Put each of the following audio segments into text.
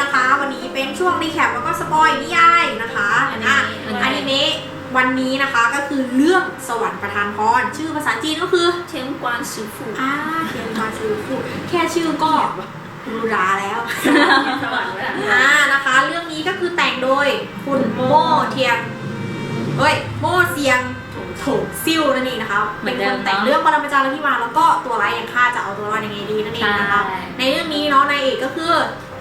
นะคะ วันนี้เป็นช่วงรีแคปแล้วก็สปอยนิยายนะคะอนิเมะอะอนิเมะ อนิเมะวันนี้นะคะก็คือเรื่องสวรรค์ประทานพรชื่อภาษาจีนก็คือเทียนกวานสือฟูอ่าเทียนมาชื่อคู่แค่ชื่อก็รูราแล้ว สวรรค์แล้วอ่านะคะ เรื่องนี้ก็คือแต่งโดยคุณโม่เทียงเฮ้ยโม่เซียงโถงซิ่วนั่นเองนะคะเหมืเป็อนนเดิมคนแต่งเนอะเรื่องปรมาจารย์และที่มาแล้วก็ตัวร้ายอย่างข้าจะเอาตัวรอดยังไงดีนั่นเองนะคะ ใช่ ในเรื่องนี้เนาะนายเอกก็คือ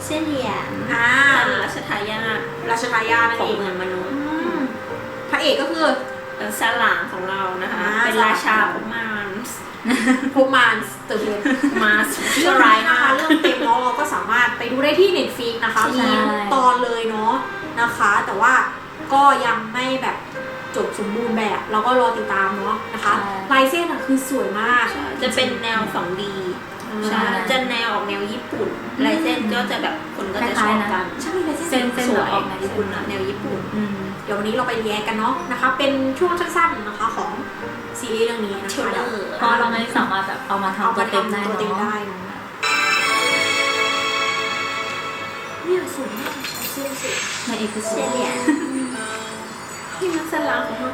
เส้นเหรียญอ่าเป็นรัชทายาทราชทายาทนั่นของเองเมืองมนุษย์อืมพระเอกก็คือ เป็นซาหลางของเรานะคะ อ่า เป็นราชาของมารสพบมานสเตอร์เบนมาสเรื่องร้าร้ายยมานะคะก เรื่องเต็มเนาะเราก็สามารถไปดูได้ที่ Netflix นะคะใช่ มีทุกตอนเลยเนาะนะคะ แต่ว่าก็ยังไม่แบบจบสมบูรณ์แบบเราก็รอติดตามเนาะนะคะลายเส้นอะคือสวยมาก จะเป็นแนว 2D ใช่จะแนวออกแนวญี่ปุ่นลายเส้นก็จะแบบคนก็จะชอบกันใช่ลายเส้นเส้นสสววยยออกแนวญี่ปุ่นอะแนวญี่ปุ่นอืมเดี๋ยววันนี้เราไปแยกกันเนาะนะคะ เป็นช่วงสั้นๆนะคะของซีรีส์เรื่องนี้นะเทรคะลเลอเดี๋ยวร์เพราะเราไม่สามารถแบบเอามาเอาทำตัมาวเต็มได้ทำตัวเต็มเนาะได้เนาะเนี่ยสวยมากเส้นสวยในเอกสเส้นเหรียญที่มันสลางของมัน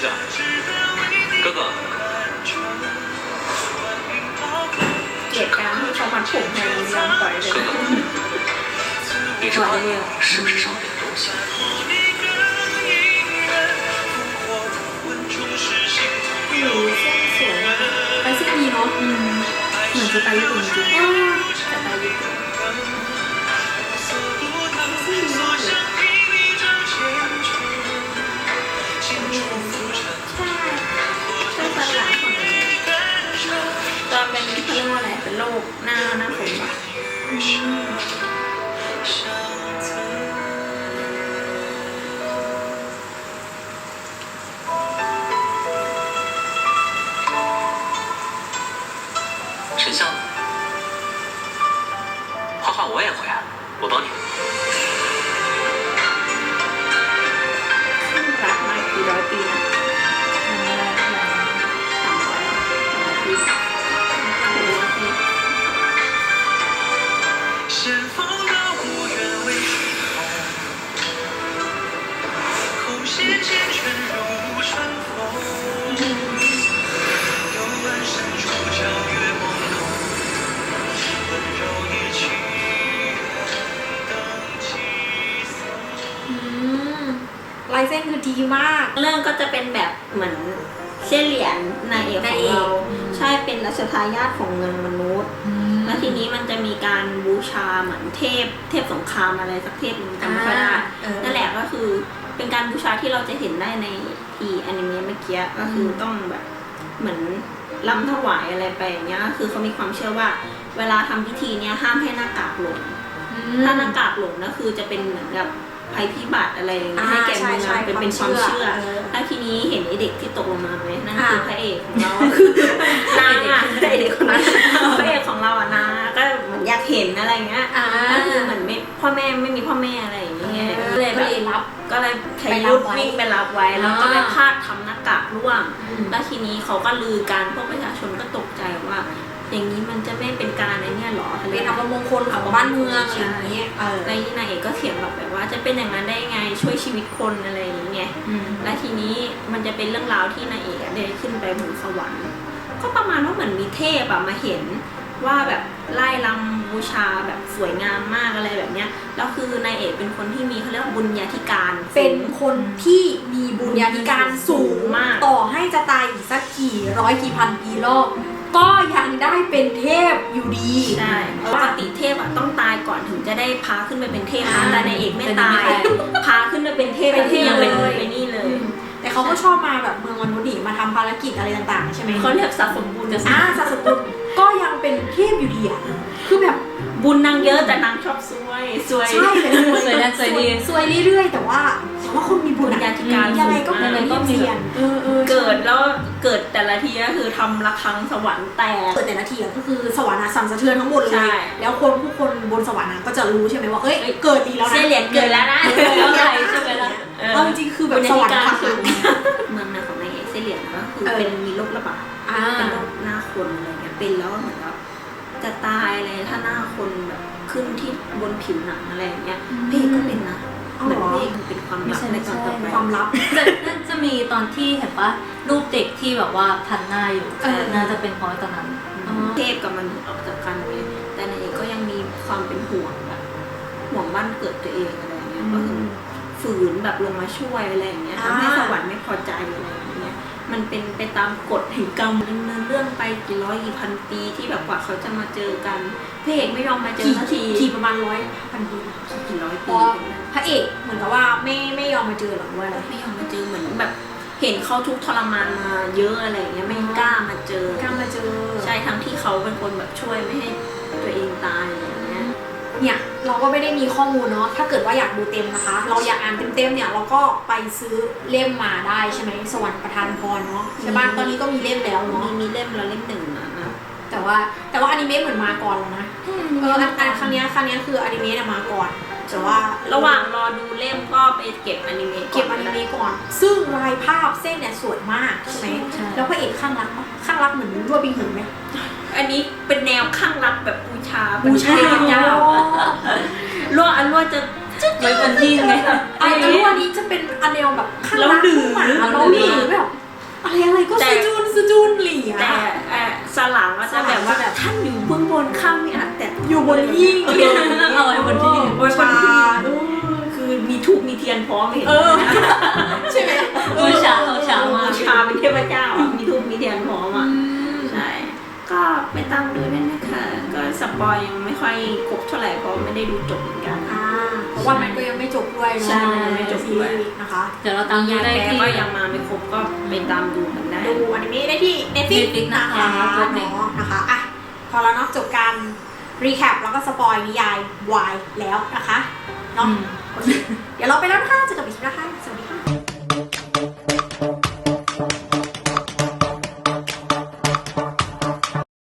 哥哥，哥哥， เกลียดการที่เขามัดผมให้ยอมปล่อยเลย 你这朋友是不是少点东西？หนูเส้นสวยมากไปเส้ อะไรเป็นโรคหน้าหน้าผมอะ 沉香呢？画画我也会 ลายเส้นคือดีมาก เรื่องก็จะเป็นแบบเหมือนเส้นเหรียญนายเอกของเราใช่เป็นรัชทายาทของเมืองมนุษย์ๆแล้วทีนี้มันจะมีการบูชาเหมือนเทพ เทพสงครามอะไรสักเทพหนึงจำไม่ค่อยได้เออนั่นแหละก็คือเป็นการบูชาที่เราจะเห็นได้ในอีอนิเมะเมื่อกี้ก็คือต้องแบบเหมือนรำถวายอะไรไปอย่างเงี้ยก็คือเขามีความเชื่อว่า เวลาทำพิธีเนี้ยห้ามให้หน้ากากหล่นถ้าหน้ากากหล่นก็คือจะเป็นเหมือนกับภัยพิบัติอะไรอย่างเงี้ยให้แก่เมืองเป็นเป็นความเชื่อแล้วทีนี้เห็นไอเด็กที่ตกลงมาไหมนั่นคือพระเอกของเราคือนางอะไอเด็กคนนั้นพระเอกของเราอะนางอะก็เหมือนอยากเห็นอะไรเงี้ยอ่าก็คือเหมือนไม่พ่อแม่ไม่มีพ่อแม่อะไรอย่างเงี้ยเออก็เลยก็แบบเลยรับ ก็เลยใช้ไปรับยุทธไว้วิ่งไปรับไว้ แล้วก็อ่าไปพลาดทำหน้ากากร่วง แล้วทีนี้เขาก็ลือการพวกประชาชนก็ตกใจว่า อย่างนี้มันจะไม่เป็นการในเนี่ยหรอเป็นอัปมงคลของบ้านเมืองอะไรอย่างเงี้ยเออแล้วนายเอกก็เถียงแบบแบบว่าจะเป็นอย่างนั้นได้ยังไงช่วยชีวิตคนอะไรอย่างเงี้ยอืมและทีนี้มันจะเป็นเรื่องราวที่นายเอกอะได้ขึ้นไปบนสวรรค์ก็ประมาณว่าเหมือนมีเทพอะมาเห็น ว่าแบบไล่ลำบูชาแบบสวยงามมากอะไรแบบเนี้ยแล้วคือนายเอกเป็นคนที่มีเขาเรียกว่าบุญญาธิการเป็นคนที่มีบุญญาธิการสูงมาก ต่อให้จะตายอีกสักกี่ร้อยกี่พันปีรอบก็ยังได้เป็นเทพอยู่ดีใช่ปกติเทพอะต้องตายก่อนถึงจะได้พาขึ้นไปเป็นเทพอ่านะแต่ในเอกไม่ตาย พาขึ้นไปเป็นเทพเป็นเทพยังเป็นเลยไปนี่เลย แต่เขาก็ชอบมาแบบเมืองมนุษย์นี่มาทำภารกิจอะไรต่างๆ ใช่ไหมเขาเรียกสะสมบุญอ่าศาสนาก็ยัง เป็นเทพอยู่ดีอะคือแบบ บุญนางเยอะแต่นางชอบซวยซวย ใช่แต่สวยนั่นสวยนี่สวยเรื่อยๆ แต่ว่าแต่ว่าคนมีบุญบุญอะญาธิการยังไงก็สูเป็นงเทมากพเซียนเออเออเกิดแล้วเกิดแต่ละทีก็คือทำระฆังสวรรค์แตก เกิดแต่ละทีอะก็คือสวรรค์อะสั่นสะเทือนทั้งหมดเลใช่ ย แล้วคนผู้คนบนสวรรค์อะก็จะรู้ใช่ไหมว่าเอ้ยเกิดดีแล้วนะเส้นเหรียญเกิดแล้วนะเกิดแล้วนะใช่ไหมล่ะเออ เอาจริงๆคือแบบสวรรค์พักหลังเมืองในของนายเอกเส้นเหรียญก็คือเออ เป็นมีโรคระบาดอ่า เป็นโรคหน้าคนอะไรเงี้ยเป็นแล้วเหมือนแบบจะตายอะไรถ้าหน้าคนแบบขึ้นที่บนผิวหนังอะไรอย่างเงี้ยเพศก็เป็นนะเอาเหเหมืรอนอเพศมันเป็นความลับไม่ใช่ในตอนต่อไปไม่ใช่ความลับจะน่าจะมีตอนที่เห็นปะรูปเด็กที่แบบว่าพันหน้าอยู่เออน่าจะเป็นเพราะตอนนั้นอ๋อเทพกับมนุษย์ออกจากกันเว้ยแต่นายเอกก็ยังมีความเป็นห่วงแบบห่วงบ้านเกิดตัวเองอะไรเงี้ยก็คือฝืนแบบลงมาช่วยอะไรอย่างเงี้ยทำให้อ่าสวรรค์ไม่พอใจอะไรอย่างเงี้ย มันเป็นไปตามกฎแห่งกรรมดำเนินเรื่องไปกี่ร้อยกี่พันปีที่แบบกว่าเขาจะมาเจอกันพระเอกไม่ยอมมาเจอขี่สักทีขี่ประมาณร้อยพันปีกี่ร้อยพปีอพระเอกเหมือนกับว่าไม่ไม่ยอมมาเจอหรอกว่าอะไรไม่ยอมมาเจอเหมือนแบบเห็นเขาทุกข์ทรมานมาเยอะอะไรอย่างเงี้ยไม่กล้ามาเจอกล้ามาเจอ ใช่ทั้งที่เขาเป็นคนแบบช่วยไม่ให้ตัวเองตายอะไรอย่างเงี้ย เนี่ยเราก็ไม่ได้มีข้อมูลเนาะถ้าเกิดว่าอยากดูเต็มนะคะ เราอยากอ่านเต็มๆเนี่ยเราก็ไปซื้อเล่มมาได้ใช่ไหมสวรรค์ประทานพรเนาะใช่บ้านตอนนี้ก็มีเล่มแล้วเนาะมีมีเล่มละเล่มหนึ่งนะนะแต่ว่าแต่ว่าอนิเมะเหมือนมาก่อนแล้วนะเอออันอันครั้งเนี้ยครั้งเนี้ยคืออนิเมะเนี่ยมาก่อนแต่ว่าระหว่างรอดูเล่มก็ไปเก็บอนิเมะเก็บอนิเมะก่อน ซึ่งลายภาพเส้นเนี่ยสวยมากใช่ไหมใช่แล้วพระเอกข้างรักปะข้างรักเหมือนรั่วบิงหึงไหม อันนี้เป็นแนวข้างรักแบบบูชาบูชาเป็นเทพเจ้าล่วอันล่วจะไว้บนที่ไงไอ้รั่วนี้จะเป็นอันแนวแบบข้างรักเราดื้อหมาเราเราดื้ดื้ออแบบอะไรอะไรก็แต่สจูนสจูนหลี่แต่อะเอ่อสลังก็จะแบบว่าท่านอยู่เบื้องบนข้างไม่อาจแต่อยู่บนยิ่งเอาไว้บนที่บนบนที่คือมีทูบมีเทียนพร้อมเห็นเออใช่ไหมบูชาบูชามากบูชาเป็นเทพเจ้าอะมีทูบมีเทียนพร้อมอะใช่ก็ ไปตามดูด้วยนะคะ ก็สปอยยังไม่ค่อยครบเท่าไหร่เพราะไม่ได้ดูจบเหมือนกัน อ่าเพราะว่ามันก็ยังไม่จบด้วยเนาะใช่ยังไม่จบด้วยนะคะเดี๋ยวเราตามดูยายได้แปลที่ ก็ยังมาไม่ครบก็ไปตามดูกันได้ ดูอนิเมะได้ที่ Netflix Netflix นะคะเนาะนะคะอะพอแล้วเนาะจบการรีแคปแล้วก็สปอยนิยายวายแล้วนะคะเนาะอืม โอเคเดี๋ยวเราไปแล้วนะคะเจอกันอีกทีนะคะสวัสดีค่ะ